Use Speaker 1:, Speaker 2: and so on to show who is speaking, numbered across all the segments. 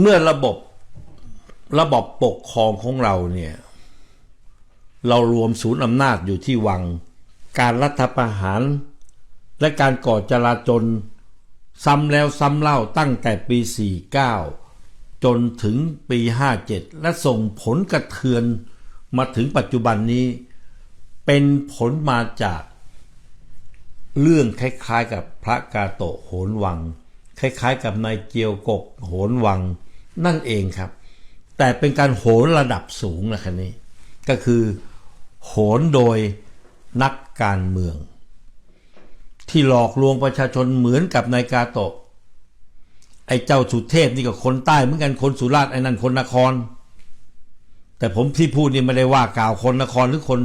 Speaker 1: เมื่อระบบระบบปกครองของเราเนี่ย เรารวมศูนย์อำนาจอยู่ที่วัง การรัฐประหาร และการก่อจลาจลซ้ำแล้วซ้ำเล่าตั้งแต่ปี 49 จนถึงปี 57 และส่งผลกระเทือนมาถึงปัจจุบันนี้ เป็นผลมาจาก เรื่องคล้ายๆกับพระกาโตะโหนวัง คล้ายๆ กับนายเจียวกกโหนวังนั่นเองครับ แต่เป็นการโหนระดับสูงนะครับนี้ ก็คือโหนโดยนักการเมือง ที่หลอกลวงประชาชนเหมือนกับนายกาโตะไอ้เจ้าสุเทพนี่ก็คนใต้เหมือนกันคนสุราษฎร์ไอ้นั่นคนนคร แต่ผมที่พูดนี่ไม่ได้ว่ากล่าวคนนครหรือคน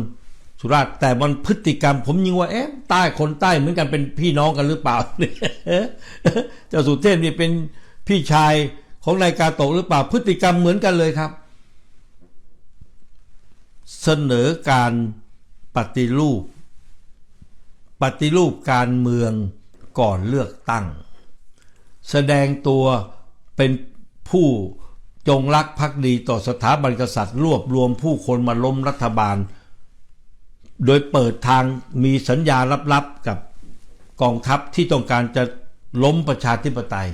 Speaker 1: สุราษฎร์แต่มันพฤติกรรม ผมยิงว่าเอ๊ะใต้คนใต้เหมือนกันเป็นพี่น้องกันหรือเปล่าเจ้าสุเทพนี่เป็นพี่ชายของนายกาโตะหรือเปล่าพฤติกรรมเหมือนกันเลยครับ เสนอการปฏิรูป ปฏิรูปการเมืองก่อนเลือกตั้ง แสดงตัวเป็นผู้จงรักภักดีต่อสถาบันกษัตริย์ รวบรวมผู้คนมาล้มรัฐบาล โดยเปิดทางมีสัญญาลับๆกับกองทัพที่ต้องการจะล้มประชาธิปไตย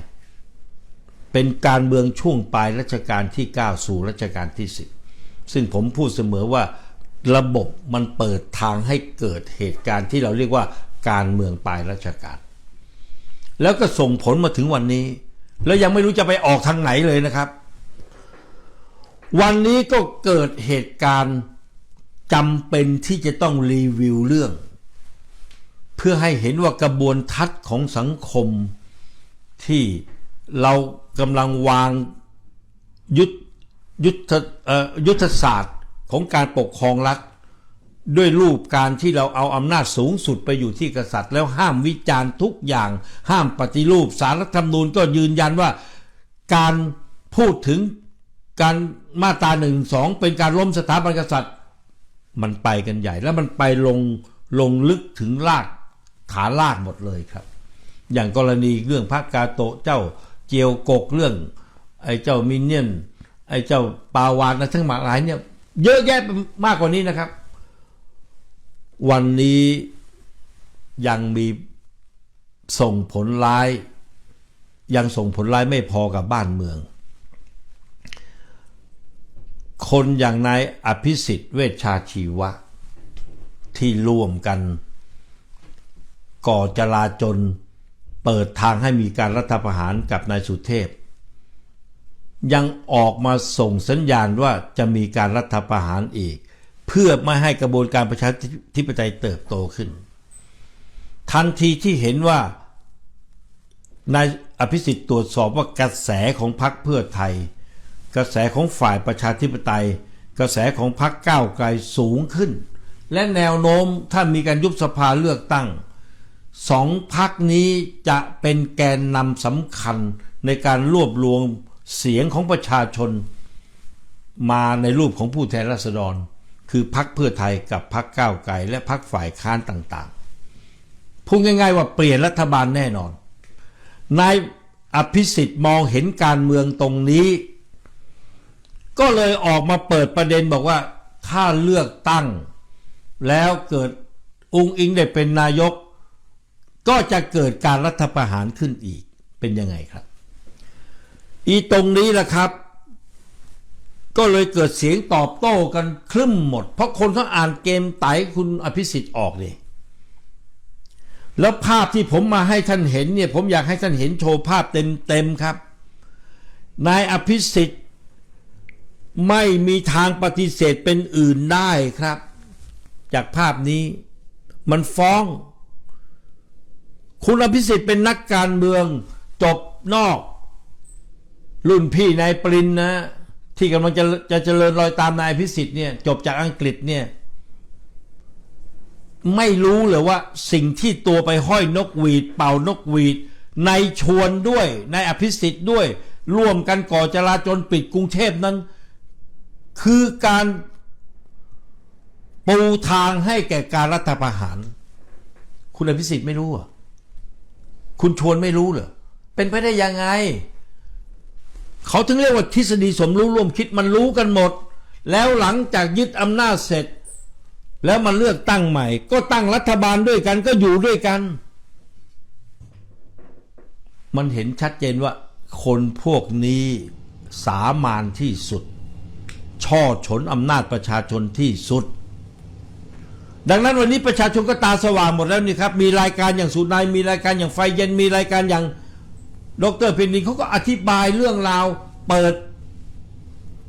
Speaker 1: เป็นการเมืองช่วงปลายรัชกาลที่ 9 สู่รัชกาลที่ 10 ซึ่งผมพูดเสมอว่าระบบมันเปิดทางให้เกิดเหตุการณ์ที่เราเรียกว่าการเมืองปลายรัชกาลแล้วก็ส่งผลมาถึงวันนี้ แล้วยังไม่รู้จะไปออกทางไหนเลยนะครับ วันนี้ก็เกิดเหตุการณ์ จำเป็นที่จะต้องรีวิวเรื่อง เพื่อให้เห็นว่ากระบวนทัศน์ของสังคม ที่เรากำลังวางยุทธยุทธยุทธศาสตร์ของการปกครองรัฐด้วยรูปการที่เราเอาอำนาจสูงสุดไปอยู่ที่กษัตริย์ แล้วห้ามวิจารณ์ทุกอย่าง ห้ามปฏิรูปสารรัฐธรรมนูญก็ยืนยันว่า การพูดถึงการมาตราหนึ่งสองเป็นการล้มสถาบันกษัตริย์ มันไปกันใหญ่ แล้วมันไปลงลงลึกถึงรากฐานรากหมดเลยครับ อย่างกรณีเรื่องพระกาโตะเจ้าเจียวกกเรื่อง ไอ้เจ้ามินเนี่ยนไอ้เจ้าปาวานนะทั้งหมาหลายเนี่ย เยอะแยะมากกว่านี้นะครับ วันนี้ยังมีส่งผลร้าย ยังส่งผลร้ายไม่พอกับบ้านเมือง คนอย่างนายอภิสิทธิ์เวชชาชีวะ ที่ร่วมกัน ก่อจลาจลเปิดทางให้มีการรัฐประหารกับนายสุเทพ ยังออกมาส่งสัญญาณว่าจะมีการรัฐประหารอีก เพื่อไม่ให้กระบวนการประชาธิปไตยเติบโตขึ้น ทันทีที่เห็นว่านายอภิสิทธิ์ตรวจสอบว่ากระแสของพรรคเพื่อไทย กระแสของฝ่ายประชาธิปไตย กระแสของพรรคก้าวไกลสูงขึ้น และแนวโน้มถ้ามีการยุบสภาเลือกตั้งสองพักนี้จะเป็นแกนนำสำคัญในการรวบรวมเสียงของประชาชน มาในรูปของผู้แทนราษฎร คือพักเพื่อไทยกับพักก้าวไกลและพักฝ่ายค้านต่างๆพูดง่ายๆว่าเปลี่ยนรัฐบาลแน่นอนนายอภิสิทธิ์มองเห็นการเมืองตรงนี้ ก็เลยออกมาเปิดประเด็นบอกว่าถ้าเลือกตั้ง แล้วเกิดองค์อิงได้เป็นนายก ก็จะเกิดการรัฐประหารขึ้นอีกเป็นยังไงครับ อีตรงนี้แหละครับ ก็เลยเกิดเสียงตอบโต้กันคลึ่มหมด เพราะคนเขาอ่านเกมไตคุณอภิสิทธิ์ออกเลยแล้วภาพที่ผมมาให้ท่านเห็นเนี่ยผมอยากให้ท่านเห็นโชว์ภาพเต็มๆครับ นายอภิสิทธิ์ ไม่มีทางปฏิเสธเป็นอื่นได้ครับ จากภาพนี้ มันฟ้อง คุณอภิสิทธิ์เป็นนักการเมืองจบนอก รุ่นพี่นายปรินนะ ที่กำลังจะจะเจริญรอยตามนายอภิสิทธิ์เนี่ยจบจากอังกฤษเนี่ยไม่รู้เลยว่าสิ่งที่ตัวไปห้อยนกหวีด เป่านกหวีดในายชวนด้วยนายอภิสิทธิ์ด้วย ร่วมกันก่อจราจนปิดกรุงเทพนั้น คือการปูทางให้แก่การรัฐประหาร คุณอภิสิทธิ์ไม่รู้อะคุณชวนไม่รู้เหรอเป็นไปได้ยังไง เขาถึงเรียกว่าทฤษฎีสมรู้ร่วมคิดมันรู้กันหมด แล้วหลังจากยึดอำนาจเสร็จ แล้วมาเลือกตั้งใหม่ ก็ตั้งรัฐบาลด้วยกันก็อยู่ด้วยกัน มันเห็นชัดเจนว่าคนพวกนี้สามานที่สุด ช่อฉนอำนาจประชาชนที่สุด ดังนั้นวันนี้ประชาชนก็ตาสว่างหมดแล้วนี่ครับ มีรายการอย่างสุนายมีรายการอย่างไฟเย็นมีรายการอย่างดรเพนดินเขาก็อธิบายเรื่องราวเปิด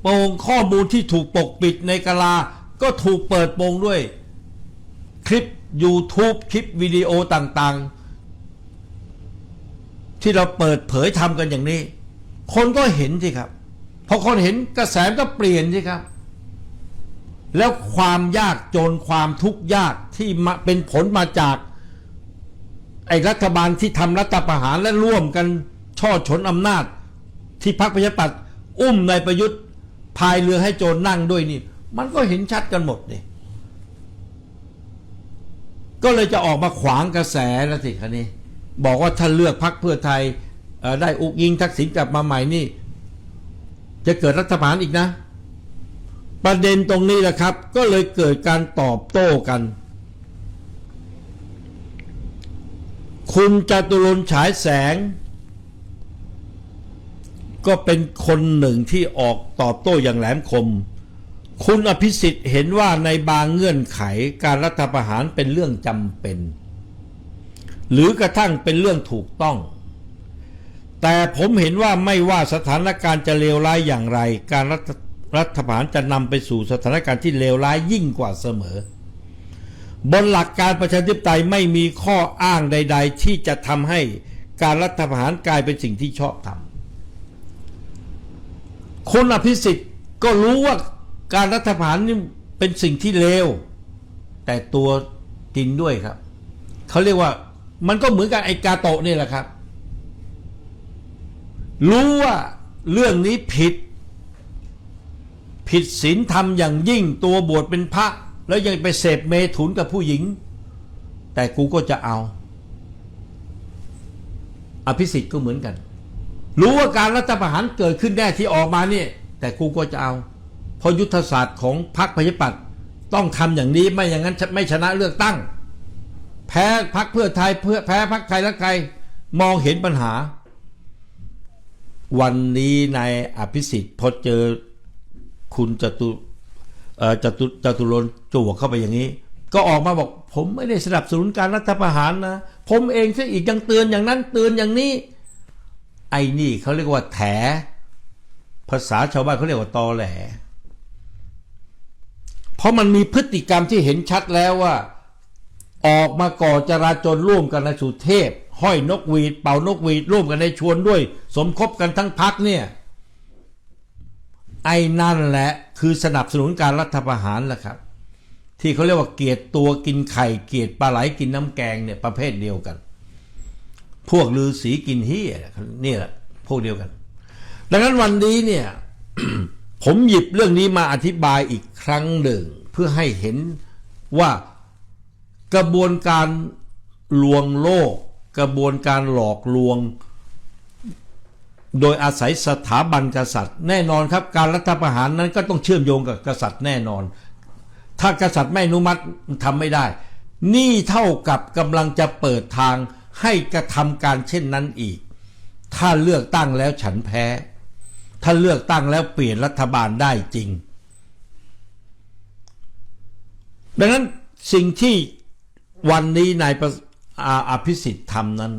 Speaker 1: โปงข้อมูลที่ถูกปกปิดในกะลา ก็ถูกเปิดโปงด้วย คลิป YouTube คลิปวิดีโอต่างๆ ที่เราเปิดเผยทำกันอย่างนี้ คนก็เห็นสิครับ พอคนเห็นกระแสก็เปลี่ยนสิครับ แล้วความยากจนความทุกข์ยากที่มาเป็นผลมาจาก ไอ้รัฐบาลที่ทำรัฐประหารและร่วมกันช่อฉนอำนาจ ที่พรรคประชาธิปัตย์อุ้มนายประยุทธ์พายเรือให้โจรนั่งด้วยนี่ มันก็เห็นชัดกันหมดนี่ก็เลยจะออกมาขวางกระแสแล้วสิคันนี้ บอกว่าถ้าเลือกพรรคเพื่อไทยได้อุกยิงทักษิณกลับมาใหม่นี่ จะเกิดรัฐประหารอีกนะ ประเด็นตรงนี้แหละครับ ก็เลยเกิดการตอบโต้กัน คุณจตุรนฉายแสง ก็เป็นคนหนึ่งที่ออกตอบโต้อย่างแหลมคม คุณอภิสิทธิ์เห็นว่าในบางเงื่อนไขการรัฐประหารเป็นเรื่องจำเป็น หรือกระทั่งเป็นเรื่องถูกต้อง แต่ผมเห็นว่าไม่ว่าสถานการณ์จะเลวร้ายอย่างไร การรัฐรัฐประหารจะนำไปสู่สถานการณ์ที่เลวร้ายยิ่งกว่าเสมอ บนหลักการประชาธิปไตยไม่มีข้ออ้างใด ๆ ที่จะทำให้การรัฐประหารกลายเป็นสิ่งที่ชอบทำคุณอภิสิทธิ์ก็รู้ว่าการรัฐประหารนี่เป็นสิ่งที่เลว แต่ตัวจริงด้วยครับ เขาเรียกว่ามันก็เหมือนกับไอกาโตะนี่แหละครับ รู้ว่าเรื่องนี้ผิด ผิดศีลธรรมอย่างยิ่งตัวบวชเป็นพระ แล้วยังไปเสพเมถุนกับผู้หญิง แต่กูก็จะเอา อภิสิทธิ์ก็เหมือนกัน รู้ว่าการรัฐประหารเกิดขึ้นแน่ที่ออกมาเนี่ย แต่กูก็จะเอา เพราะยุทธศาสตร์ของพรรคพยปัตต้องทำอย่างนี้ไม่อย่างนั้นไม่ชนะเลือกตั้ง แพ้พรรคเพื่อไทยเพื่อแพ้พรรคไทยและไกลมองเห็นปัญหา วันนี้นายอภิสิทธิ์พอเจอคุณจตุจตุจตุรนจวกเข้าไปอย่างนี้ ก็ออกมาบอก ผมไม่ได้สนับสนุนการรัฐประหารนะ ผมเองซะอีกยังเตือนอย่างนั้นเตือนอย่างนี้ ไอ้นี่เขาเรียกว่าแถ ภาษาชาวบ้านเขาเรียกว่าตอแหล เพราะมันมีพฤติกรรมที่เห็นชัดแล้วว่า ออกมาก่อจราจรร่วมกันในสุเทพ ห้อยนกหวีด เป่านกหวีดร่วมกันในชวนด้วย สมคบกันทั้งพักเนี่ยไอ้นั่นแหละคือสนับสนุนการรัฐประหารแหละครับ ที่เขาเรียกว่าเกียรติตัวกินไข่ เกียรติปลาไหลกินน้ำแกงเนี่ยประเภทเดียวกัน พวกลือสีกินเฮียนี่แหละพวกเดียวกัน ดังนั้นวันนี้เนี่ยผมหยิบเรื่องนี้มาอธิบายอีกครั้งหนึ่ง เพื่อให้เห็นว่ากระบวนการลวงโลก กระบวนการหลอกลวง โดยอาศัยสถาบันกษัตริย์ แน่นอนครับ การรัฐประหารนั้นก็ต้องเชื่อมโยงกับกษัตริย์แน่นอน ถ้ากษัตริย์ไม่อนุมัติทำไม่ได้ นี่เท่ากับกำลังจะเปิดทางให้กระทำการเช่นนั้นอีก ถ้าเลือกตั้งแล้วฉันแพ้ ถ้าเลือกตั้งแล้วเปลี่ยนรัฐบาลได้จริง ดังนั้นสิ่งที่วันนี้นายประ อาอภิสิทธิ์ทำนั้น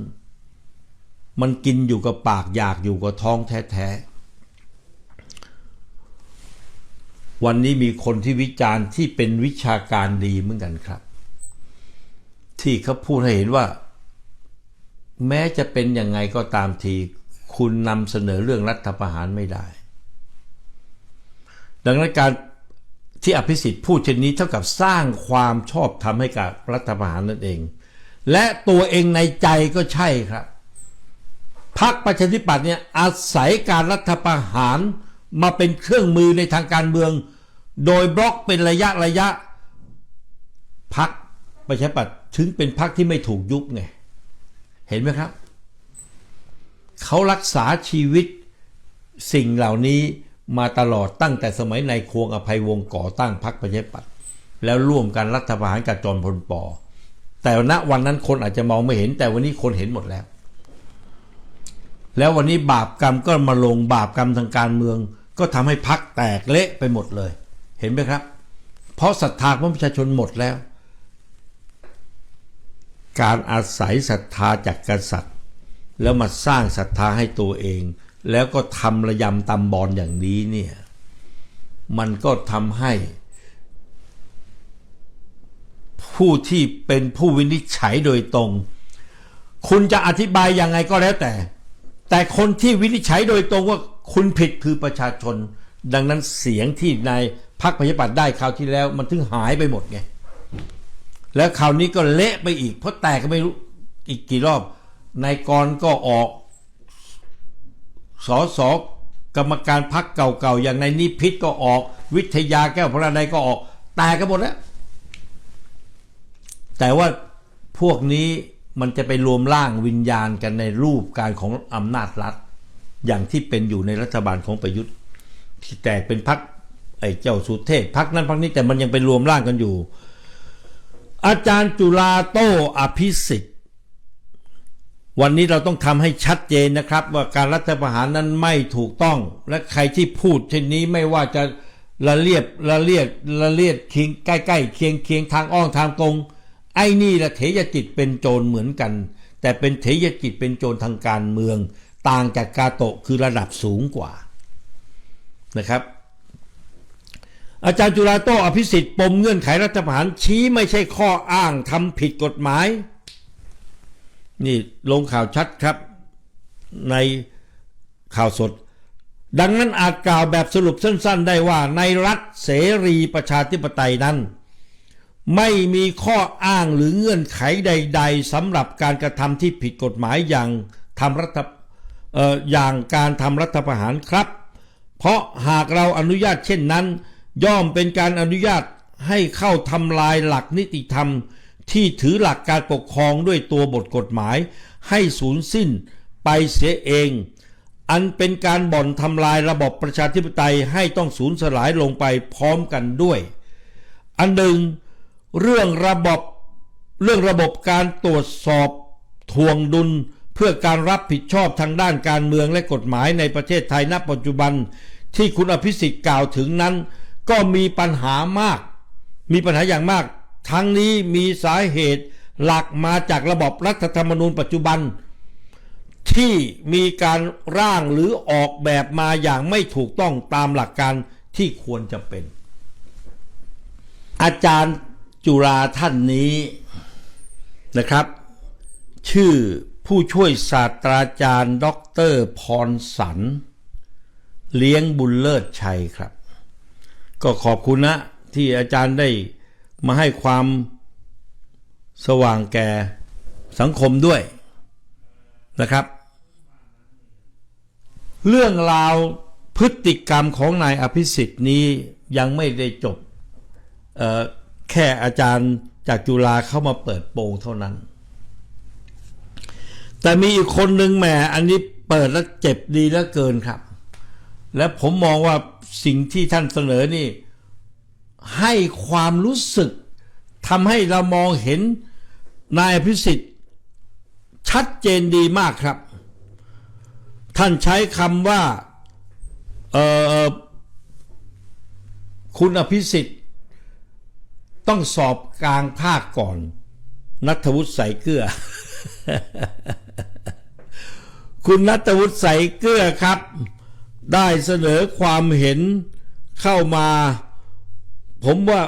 Speaker 1: มันกินอยู่กับปากอยากอยู่กับท้องแท้ๆ วันนี้มีคนที่วิจารณ์ที่เป็นวิชาการดีเหมือนกันครับ ที่เขาพูดให้เห็นว่า แม้จะเป็นยังไงก็ตามทีคุณนำเสนอเรื่องรัฐประหารไม่ได้ ดังนั้นการที่อภิสิทธิ์พูดเช่นนี้เท่ากับสร้างความชอบธรรมให้กับรัฐประหารนั่นเอง และตัวเองในใจก็ใช่ครับพรรคประชาธิปัตย์เนี่ยอาศัยการรัฐประหารมาเป็นเครื่องมือในทางการเมือง โดยบล็อกเป็นระยะระยะพรรคประชาธิปัตย์ถึงเป็นพรรคที่ไม่ถูกยุบไงเห็นไหมครับ เขารักษาชีวิตสิ่งเหล่านี้มาตลอดตั้งแต่สมัยในควงอภัยวงศ์ก่อตั้งพรรคประชาธิปัตย์แล้วร่วมกันรัฐประหารกับจอมพลปอ แต่ณวันนั้นคนอาจจะมองไม่เห็น แต่วันนี้คนเห็นหมดแล้ว แล้ววันนี้บาปกรรมก็มาลงบาปกรรมทางการเมือง ก็ทำให้พักแตกเละไปหมดเลย เห็นไหมครับ เพราะศรัทธาของประชาชนหมดแล้ว การอาศัยศรัทธาจากกษัตริย์ แล้วมาสร้างศรัทธาให้ตัวเอง แล้วก็ทำระยำตำบอลอย่างนี้เนี่ยมันก็ทำให้ ผู้ที่เป็นผู้วินิจฉัยโดยตรง คุณจะอธิบายยังไงก็แล้วแต่ แต่คนที่วินิจฉัยโดยตรงว่าคุณผิดคือประชาชน ดังนั้นเสียงที่ในพรรคประชาธิปัตย์ได้คราวที่แล้ว มันถึงหายไปหมดไงแล้วคราวนี้ก็เละไปอีก เพราะแตกก็ไม่รู้อีกกี่รอบนายกรก็ออกสอสอกรรมการพักเก่าๆอย่างนายนิพิษก็ออก วิทยาแก้วพระนายก็ออก แตกกันหมดแล้ว แต่ว่าพวกนี้มันจะไปรวมร่างวิญญาณกันในรูปการของอำนาจรัฐ อย่างที่เป็นอยู่ในรัฐบาลของประยุทธ์ ที่แตกเป็นพักไอ้เจ้าสุเทพพักนั้นพักนี้แต่มันยังไปรวมร่างกันอยู่ อาจารย์จุฬาโต้อภิสิทธิ์วันนี้เราต้องทำให้ชัดเจนนะครับ ว่าการรัฐประหารนั้นไม่ถูกต้อง และใครที่พูดเช่นนี้ไม่ว่าจะละเลียดละเลียดละเลียดเคียงใกล้ๆเคียงเคียงทางอ้อมทางตรง ไอ้นี่ละเถยจิตเป็นโจรเหมือนกัน แต่เป็นเถยจิตเป็นโจรทางการเมือง ต่างจากกาโตะคือระดับสูงกว่านะครับ อาจารย์จุฬาโตอภิสิทธิ์ปมเงื่อนไขรัฐประหารชี้ไม่ใช่ข้ออ้างทำผิดกฎหมาย นี่ลงข่าวชัดครับ ในข่าวสด ดังนั้นอาจกล่าวแบบสรุปสั้น ๆ ได้ว่าในรัฐเสรีประชาธิปไตยนั้น ไม่มีข้ออ้างหรือเงื่อนไขใด ๆสำหรับการกระทำที่ผิดกฎหมายอย่างทำรัฐอออย่างการทำรัฐประหารครับ เพราะหากเราอนุญาตเช่นนั้น ย่อมเป็นการอนุญาตให้เข้าทำลายหลักนิติธรรม ที่ถือหลักการปกครองด้วยตัวบทกฎหมาย ให้สูญสิ้นไปเสียเอง อันเป็นการบ่อนทำลายระบบประชาธิปไตยให้ต้องสูญสลายลงไปพร้อมกันด้วย อันหนึ่ง เรื่องระบบเรื่องระบบการตรวจสอบทวงดุลเพื่อการรับผิดชอบทางด้านการเมืองและกฎหมายในประเทศไทยณปัจจุบันที่คุณอภิสิทธิ์กล่าวถึงนั้น ก็มีปัญหามาก มีปัญหาอย่างมาก ทั้งนี้มีสาเหตุหลักมาจากระบบรัฐธรรมนูญปัจจุบัน ที่มีการร่างหรือออกแบบมาอย่างไม่ถูกต้องตามหลักการที่ควรจะเป็น อาจารย์ จุฬาท่านนี้นะครับ ชื่อผู้ช่วยศาสตราจารย์ด็อกเตอร์พรสัน เลี้ยงบุญเลิศชัยครับ ก็ขอบคุณนะที่อาจารย์ได้มาให้ความสว่างแก่สังคมด้วยนะครับ เรื่องราวพฤติกรรมของนายอภิสิทธิ์นี้ยังไม่ได้จบเอ่อ แค่อาจารย์จากจุฬาเข้ามาเปิดโปงเท่านั้น แต่มีอีกคนหนึ่งแหมอันนี้เปิดแล้วเจ็บดีแล้วเกินครับ และผมมองว่าสิ่งที่ท่านเสนอนี่ ให้ความรู้สึกทำให้เรามองเห็นนายอภิสิทธิ์ชัดเจนดีมากครับ ท่านใช้คำว่าคุณอภิสิทธิ์ ต้องสอบกลางภาคก่อน นัทวุฒิใส่เกลือ คุณนัทวุฒิใส่เกลือครับ ได้เสนอความเห็นเข้ามา ผมว่า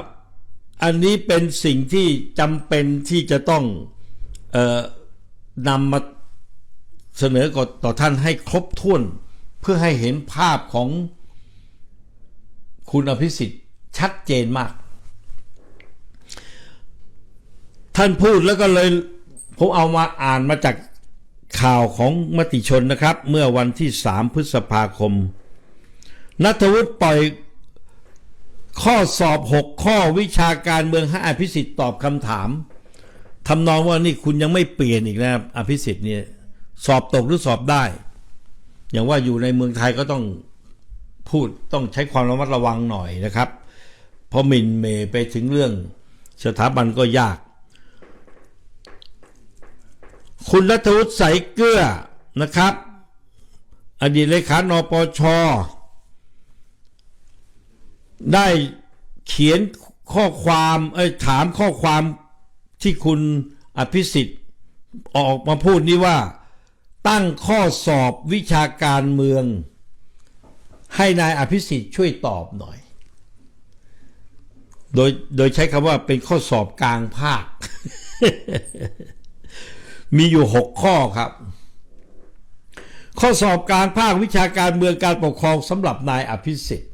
Speaker 1: อันนี้เป็นสิ่งที่จำเป็นที่จะต้องเออนำมาเสนอต่อท่านให้ครบถ้วน เพื่อให้เห็นภาพของคุณอภิสิทธิ์ชัดเจนมาก ท่านพูดแล้วก็เลยผมเอามาอ่านมาจากข่าวของมติชนนะครับ เมื่อวันที่ 3 พฤษภาคม นัทวุฒิปล่อยข้อสอบ 6 ข้อวิชาการเมืองให้อภิสิทธิ์ตอบคำถามทำนองว่านี่คุณยังไม่เปลี่ยนอีกนะอภิสิทธิ์เนี่ยสอบตกหรือสอบได้ อย่างว่าอยู่ในเมืองไทยก็ต้องพูดต้องใช้ความระมัดระวังหน่อยนะครับ เพราะมินเมย์ไปถึงเรื่องสถาบันก็ยาก คุณรัฐวุฒิใสเกลือนะครับ อดีตเลขานปช ได้เขียนข้อความเอ้ยถามข้อความที่คุณอภิสิทธิ์ออกมาพูดนี้ว่า ตั้งข้อสอบวิชาการเมือง ให้นายอภิสิทธิ์ช่วยตอบหน่อย โดยโดยใช้คำว่าเป็นข้อสอบกลางภาค มีอยู่หกข้อครับ ข้อสอบกลางภาควิชาการเมืองการปกครองสำหรับนายอภิสิทธิ์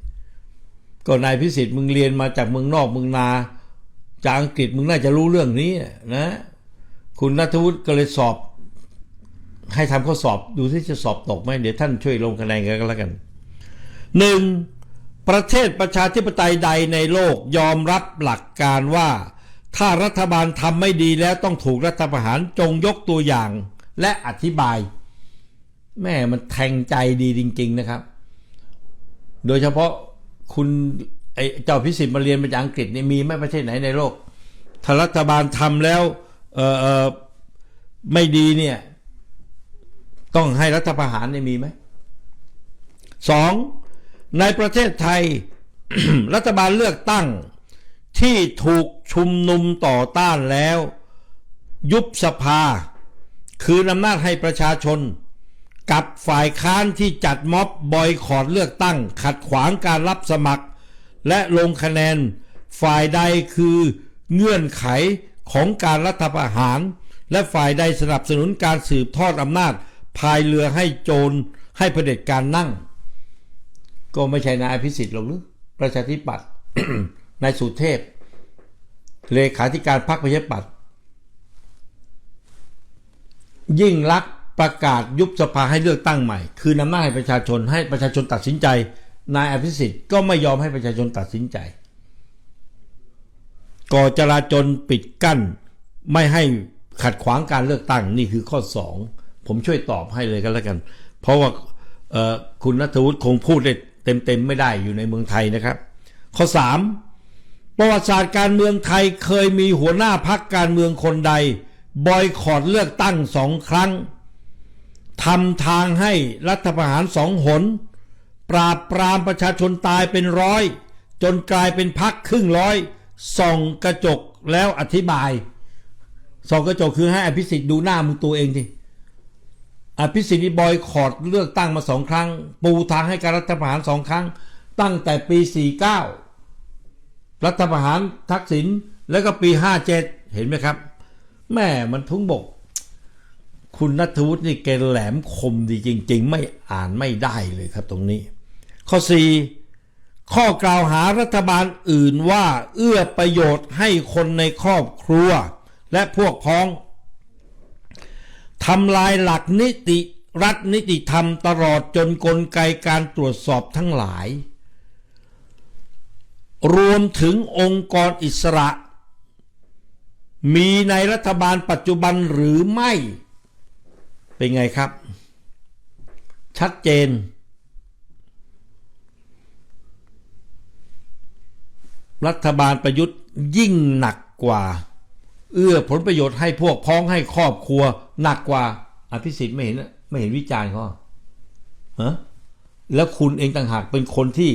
Speaker 1: ก็นายพิสิทธิ์มึงเรียนมาจากเมืองนอกเมืองนาจากอังกฤษมึงน่าจะรู้เรื่องนี้นะ คุณนัทวุฒิก็เลยสอบ ให้ทำข้อสอบดูที่จะสอบตกไหมเดี๋ยวท่านช่วยลงคะแนนกันก็แล้วกันหนึ่งประเทศประชาธิปไตยใดในโลกยอมรับหลักการว่า ถ้ารัฐบาลทำไม่ดีแล้วต้องถูกรัฐประหารจงยกตัวอย่างและอธิบาย แม่มันแทงใจดีจริง ๆนะครับ โดยเฉพาะคุณไอ้เจ้าพิสิทธิ์มาเรียนมาจากอังกฤษนี่มีไหม่ประเทศไหนในโลก ถ้ารัฐบาลทำแล้วเออเออไม่ดีเนี่ย ต้องให้รัฐประหารเนี่ยมีไหมสองในประเทศไทย รัฐบาลเลือกตั้ง ที่ถูกชุมนุมต่อต้านแล้ว ยุบสภา คืนอำนาจให้ประชาชน กับฝ่ายค้านที่จัดม็อบบอยคอรดเลือกตั้ง ขัดขวางการรับสมัคร และลงคะแนนฝ่ายใดคือเงื่อนไขของการรัฐประหาร และฝ่ายใดสนับสนุนการสืบทอดอำนาจพายเรือให้โจรให้เผด็จการนั่ง ก็ไม่ใช่นายอภิสิทธิ์หรอกหรือประชาธิปัตย์ นายสุเทพ เลขาธิการพรรคประชาธิปัตย์ยิ่งรักษ์ประกาศยุบสภาให้เลือกตั้งใหม่ คือนำนาให้ประชาชนให้ประชาชนตัดสินใจ นายอภิสิทธิ์ก็ไม่ยอมให้ประชาชนตัดสินใจ ก่อจราจนปิดกั้น ไม่ให้ขัดขวางการเลือกตั้งนี่คือข้อสองผมช่วยตอบให้เลยกันแล้วกัน เพราะว่าคุณนัทวุฒิคงพูดได้เต็มๆไม่ได้อยู่ในเมืองไทยนะครับ ข้อสาม ประวัติศาสตร์การเมืองไทยเคยมีหัวหน้าพักการเมืองคนใด บอยคอรดเลือกตั้งสองครั้งทำทางให้รัฐประหารสองหน ปราบปรามประชาชนตายเป็นร้อย จนกลายเป็นพักครึ่งร้อย ส่องกระจกแล้วอธิบาย ส่องกระจกคือให้อภิสิทธิ์ดูหน้ามึงตัวเองดิอภิสิทธิ์มีบอยคอรดเลือกตั้งมาสองครั้ง ปูทางให้การรัฐประหารสองครั้ง ตั้งแต่ปี 49 รัฐประหารทักษิณแล้วก็ปี 57 เห็นไหมครับ แม่มันทุ่งบก คุณนัทวุฒินี่แกแหลมคมดีจริง ๆ ไม่อ่านไม่ได้เลยครับตรงนี้ ข้อ 4 ข้อกล่าวหารัฐบาลอื่นว่าเอื้อประโยชน์ให้คนในครอบครัว และพวกพ้องทำลายหลักนิติรัฐนิติธรรมตลอดจนกลไกการตรวจสอบทั้งหลาย รวมถึงองค์กรอิสระ มีในรัฐบาลปัจจุบันหรือไม่ เป็นไงครับ ชัดเจน รัฐบาลประยุทธ์ยิ่งหนักกว่า เอื้อผลประโยชน์ให้พวกพ้องให้ครอบครัว หนักกว่าอภิสิทธิ์ไม่เห็นไม่เห็นวิจารณ์เขาฮะแล้วคุณเองต่างหากเป็นคนที่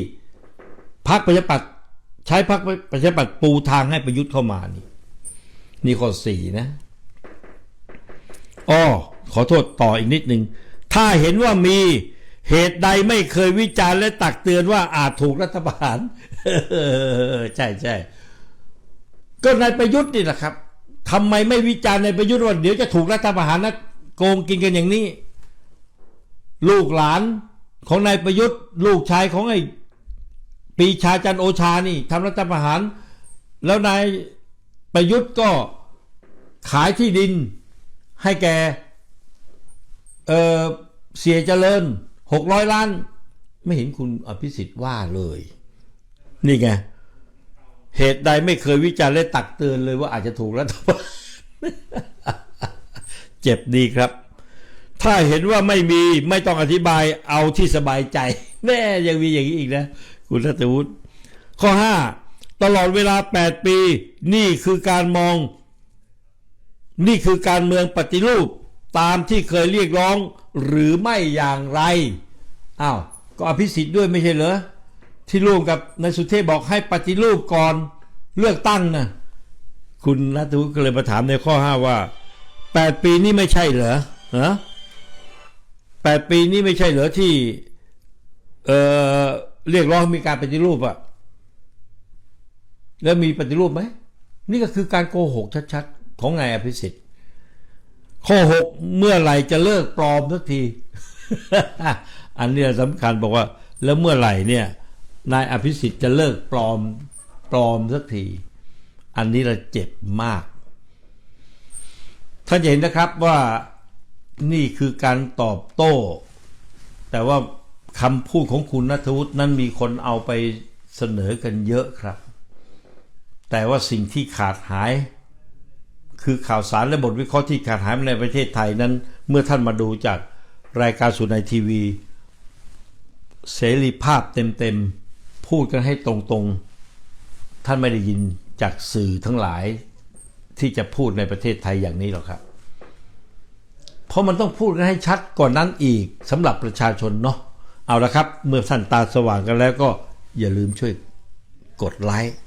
Speaker 1: พรรคประชาธิปัตย์ ใช้พรรคประชาธิปัตย์ปูทางให้ประยุทธ์เข้ามานี่ นี่ข้อสี่นะอ้อขอโทษต่ออีกนิดหนึ่ง ถ้าเห็นว่ามีเหตุใดไม่เคยวิจารณ์และตักเตือนว่าอาจถูกรัฐประหารใช่ใช่ก็นายประยุทธ์นี่แหละครับทำไมไม่วิจารณ์ในประยุทธ์ว่าเดี๋ยวจะถูกรัฐประหารนะโกงกินกันอย่างนี้ ลูกหลานของนายประยุทธ์ ลูกชายของไอ้ ปีชาจันโอชานี่ทำรัฐประหาร แล้วนายประยุทธ์ก็ขายที่ดินให้แกเออเสียเจริญหกร้อยล้าน ไม่เห็นคุณอภิสิทธิ์ว่าเลย นี่ไง เหตุใดไม่เคยวิจารณ์และตักเตือนเลยว่าอาจจะถูกรัฐประหารเจ็บดีครับ ถ้าเห็นว่าไม่มีไม่ต้องอธิบายเอาที่สบายใจแน่ยังมีอย่างนี้อีกนะ คุณรัตวุฒิข้อ 5 ตลอดเวลา 8 ปี นี่คือการมอง นี่คือการเมืองปฏิรูปตามที่เคยเรียกร้องหรือไม่อย่างไรอ้าวก็อภิสิทธิ์ด้วยไม่ใช่เหรอที่ร่วมกับนายสุเทพบอกให้ปฏิรูปก่อนเลือกตั้งนะคุณนัทวุฒิก็เลยมาถามในข้อ 5 ว่า 8 ปีนี่ไม่ใช่เหรอฮะแปดปีนี่ไม่ใช่เหรอที่เอ่อ เรียกร้องมีการปฏิรูปอะแล้วมีปฏิรูปไหม นี่ก็คือการโกหกชัดๆ ของนายอภิสิทธิ์ ข้อหกเมื่อไหร่จะเลิกปลอมสักที อันนี้สำคัญบอกว่า แล้วเมื่อไหร่เนี่ยนายอภิสิทธิ์จะเลิกปลอมปลอมสักที อันนี้เราเจ็บมาก ท่านจะเห็นนะครับว่านี่คือการตอบโต้ แต่ว่า คำพูดของคุณนัทวุฒินั้นมีคนเอาไปเสนอกันเยอะครับ แต่ว่าสิ่งที่ขาดหาย คือข่าวสารและบทวิเคราะห์ที่ขาดหายในประเทศไทยนั้น เมื่อท่านมาดูจากรายการสุนในทีวี เสรีภาพเต็มๆ พูดกันให้ตรงๆ ท่านไม่ได้ยินจากสื่อทั้งหลายที่จะพูดในประเทศไทยอย่างนี้หรอกครับ เพราะมันต้องพูดกันให้ชัดก่อนนั้นอีกสำหรับประชาชนเนาะ เอาละครับ เมื่อท่านตาสว่างกันแล้วก็อย่าลืมช่วยกดไลค์